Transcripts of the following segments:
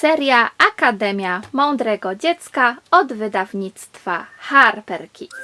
seria Akademia Mądrego Dziecka od wydawnictwa Harper Kids.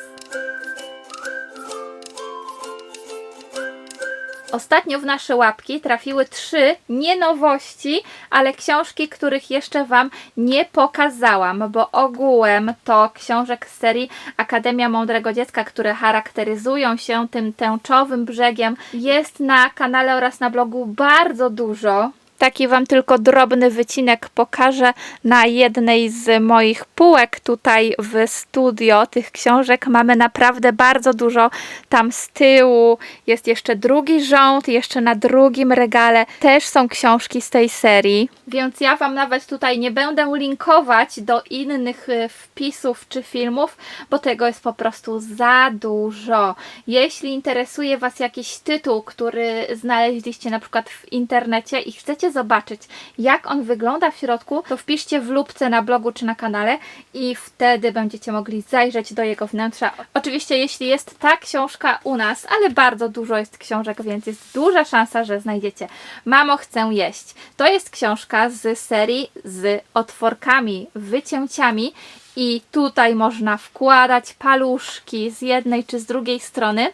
Ostatnio w nasze łapki trafiły trzy nie nowości, ale książki, których jeszcze Wam nie pokazałam, bo ogółem to książek z serii Akademia Mądrego Dziecka, które charakteryzują się tym tęczowym brzegiem, jest na kanale oraz na blogu bardzo dużo. Taki Wam tylko drobny wycinek pokażę na jednej z moich półek tutaj w studio. Tych książek mamy naprawdę bardzo dużo. Tam z tyłu jest jeszcze drugi rząd, jeszcze na drugim regale też są książki z tej serii. Więc ja Wam nawet tutaj nie będę linkować do innych e, wpisów czy filmów, bo tego jest po prostu za dużo. Jeśli interesuje Was jakiś tytuł, który znaleźliście na przykład w internecie i chcecie zobaczyć, jak on wygląda w środku, to wpiszcie w lubce na blogu czy na kanale i wtedy będziecie mogli zajrzeć do jego wnętrza. Oczywiście, jeśli jest ta książka u nas, ale bardzo dużo jest książek, więc jest duża szansa, że znajdziecie. Mamo, chcę jeść. To jest książka z serii z otworkami, wycięciami i tutaj można wkładać paluszki z jednej czy z drugiej strony.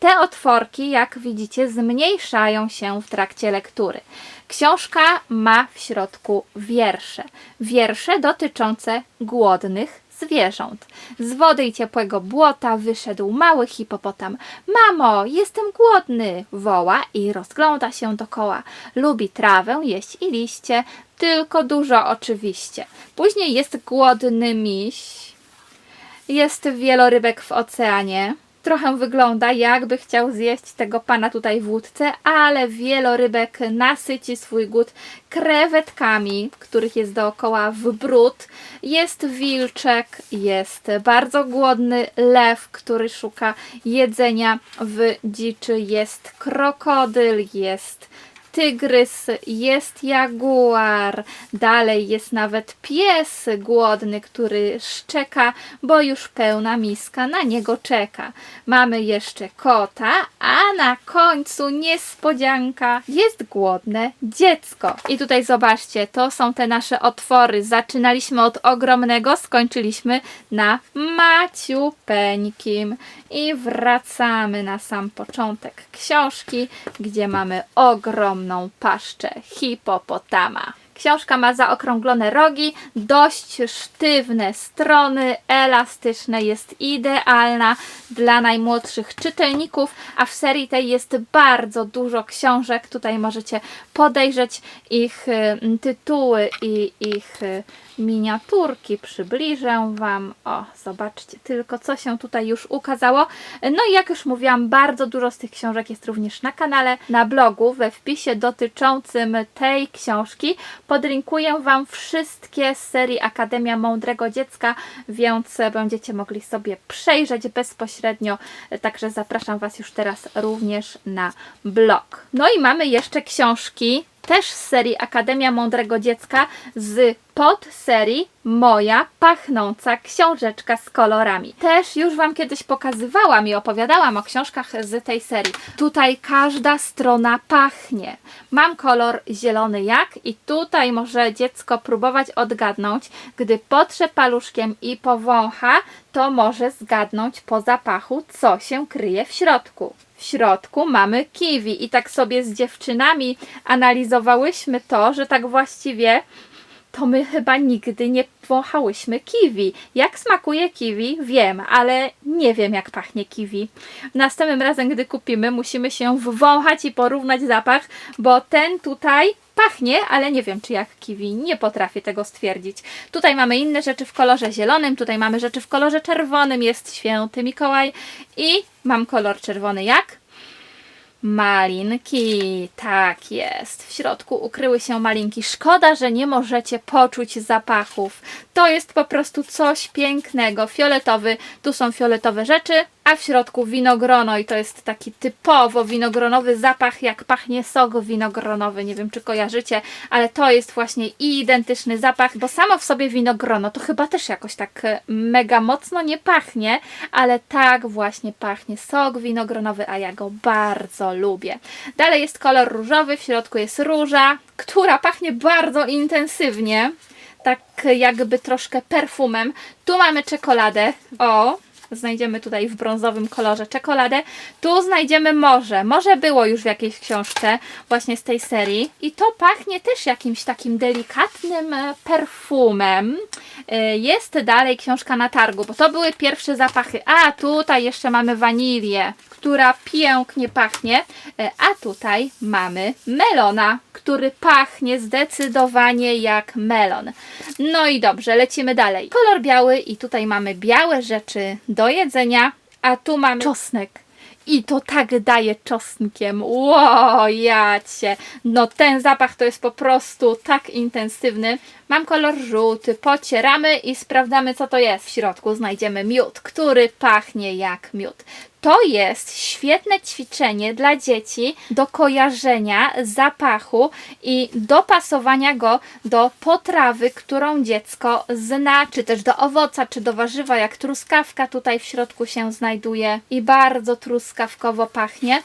Te otworki, jak widzicie, zmniejszają się w trakcie lektury. Książka ma w środku wiersze. Wiersze dotyczące głodnych zwierząt. Z wody i ciepłego błota wyszedł mały hipopotam. Mamo, jestem głodny! woła i rozgląda się dokoła. Lubi trawę, jeść i liście, tylko dużo oczywiście. Później jest głodny miś. Jest wielorybek w oceanie. Trochę wygląda, jakby chciał zjeść tego pana tutaj w łódce, ale wielorybek nasyci swój głód krewetkami, których jest dookoła w brud. Jest wilczek, jest bardzo głodny lew, który szuka jedzenia w dziczy. Jest krokodyl, jest tygrys, jest jaguar, dalej jest nawet pies głodny, który szczeka, bo już pełna miska na niego czeka. Mamy jeszcze kota, a na końcu niespodzianka jest głodne dziecko. I tutaj zobaczcie, to są te nasze otwory. Zaczynaliśmy od ogromnego, skończyliśmy na maciupeńkim. I wracamy na sam początek książki, gdzie mamy ogromną paszczę hipopotama. Książka ma zaokrąglone rogi, dość sztywne strony, elastyczne, jest idealna dla najmłodszych czytelników, a w serii tej jest bardzo dużo książek. Tutaj możecie podejrzeć ich y, tytuły i ich y, miniaturki. Przybliżę Wam. O, zobaczcie tylko, co się tutaj już ukazało. No i jak już mówiłam, bardzo dużo z tych książek jest również na kanale, na blogu, we wpisie dotyczącym tej książki. Podlinkuję Wam wszystkie z serii Akademia Mądrego Dziecka, więc będziecie mogli sobie przejrzeć bezpośrednio. Także zapraszam Was już teraz również na blog. No i mamy jeszcze książki też z serii Akademia Mądrego Dziecka z podserii Moja pachnąca książeczka z kolorami. Też już Wam kiedyś pokazywałam i opowiadałam o książkach z tej serii. Tutaj każda strona pachnie. Mam kolor zielony jak i tutaj może dziecko próbować odgadnąć. Gdy potrze paluszkiem i powącha, to może zgadnąć po zapachu, co się kryje w środku. W środku mamy kiwi. I tak sobie z dziewczynami analizowałyśmy to, że tak właściwie to my chyba nigdy nie wąchałyśmy kiwi. Jak smakuje kiwi, wiem, ale nie wiem, jak pachnie kiwi. Następnym razem, gdy kupimy, musimy się wwąchać i porównać zapach, bo ten tutaj pachnie, ale nie wiem, czy jak kiwi. Nie potrafię tego stwierdzić. Tutaj mamy inne rzeczy w kolorze zielonym, tutaj mamy rzeczy w kolorze czerwonym, jest święty Mikołaj i mam kolor czerwony jak? Malinki, tak jest. W środku ukryły się malinki. Szkoda, że nie możecie poczuć zapachów. To jest po prostu coś pięknego. Fioletowy, tu są fioletowe rzeczy, a w środku winogrono i to jest taki typowo winogronowy zapach, jak pachnie sok winogronowy. Nie wiem, czy kojarzycie, ale to jest właśnie identyczny zapach, bo samo w sobie winogrono to chyba też jakoś tak e, mega mocno nie pachnie, ale tak właśnie pachnie sok winogronowy, a ja go bardzo lubię. Dalej jest kolor różowy, w środku jest róża, która pachnie bardzo intensywnie tak jakby troszkę perfumem. Tu mamy czekoladę. O, znajdziemy tutaj w brązowym kolorze czekoladę. Tu znajdziemy morze. Morze było już w jakiejś książce właśnie z tej serii. I to pachnie też jakimś takim delikatnym e, perfumem. E, Jest dalej książka na targu, bo to były pierwsze zapachy. A tutaj jeszcze mamy wanilię, która pięknie pachnie. E, A tutaj mamy melona, który pachnie zdecydowanie jak melon. No i dobrze, lecimy dalej. Kolor biały i tutaj mamy białe rzeczy do jedzenia, a tu mamy czosnek. I to tak daje czosnkiem. Ło, jacie. No ten zapach to jest po prostu tak intensywny. Mam kolor żółty, pocieramy i sprawdzamy co to jest. W środku znajdziemy miód, który pachnie jak miód. To jest świetne ćwiczenie dla dzieci do kojarzenia zapachu i dopasowania go do potrawy, którą dziecko zna, czy też do owoca, czy do warzywa, jak truskawka tutaj w środku się znajduje i bardzo truskawkowo pachnie.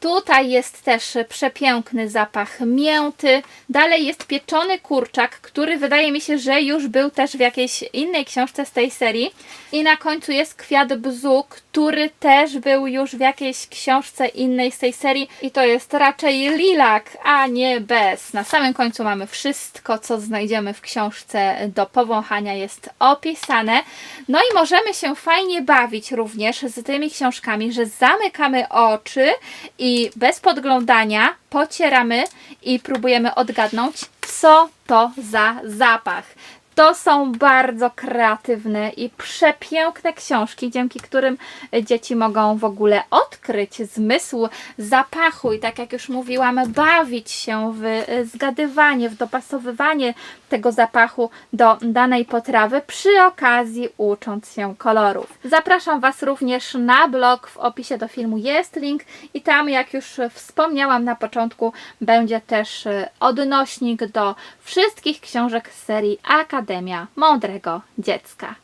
Tutaj jest też przepiękny zapach mięty. Dalej jest pieczony kurczak, który wydaje mi się, że już był też w jakiejś innej książce z tej serii. I na końcu jest kwiat bzu, który też był już w jakiejś książce innej z tej serii. I to jest raczej lilak, a nie bez. Na samym końcu mamy wszystko, co znajdziemy w książce do powąchania jest opisane. No i możemy się fajnie bawić również z tymi książkami, że zamykamy oczy i bez podglądania pocieramy i próbujemy odgadnąć, co to za zapach. To są bardzo kreatywne i przepiękne książki, dzięki którym dzieci mogą w ogóle odkryć zmysł zapachu i tak jak już mówiłam, bawić się w zgadywanie, w dopasowywanie tego zapachu do danej potrawy, przy okazji ucząc się kolorów. Zapraszam Was również na blog, w opisie do filmu jest link i tam, jak już wspomniałam na początku, będzie też odnośnik do wszystkich książek z serii Mądrego Dziecka.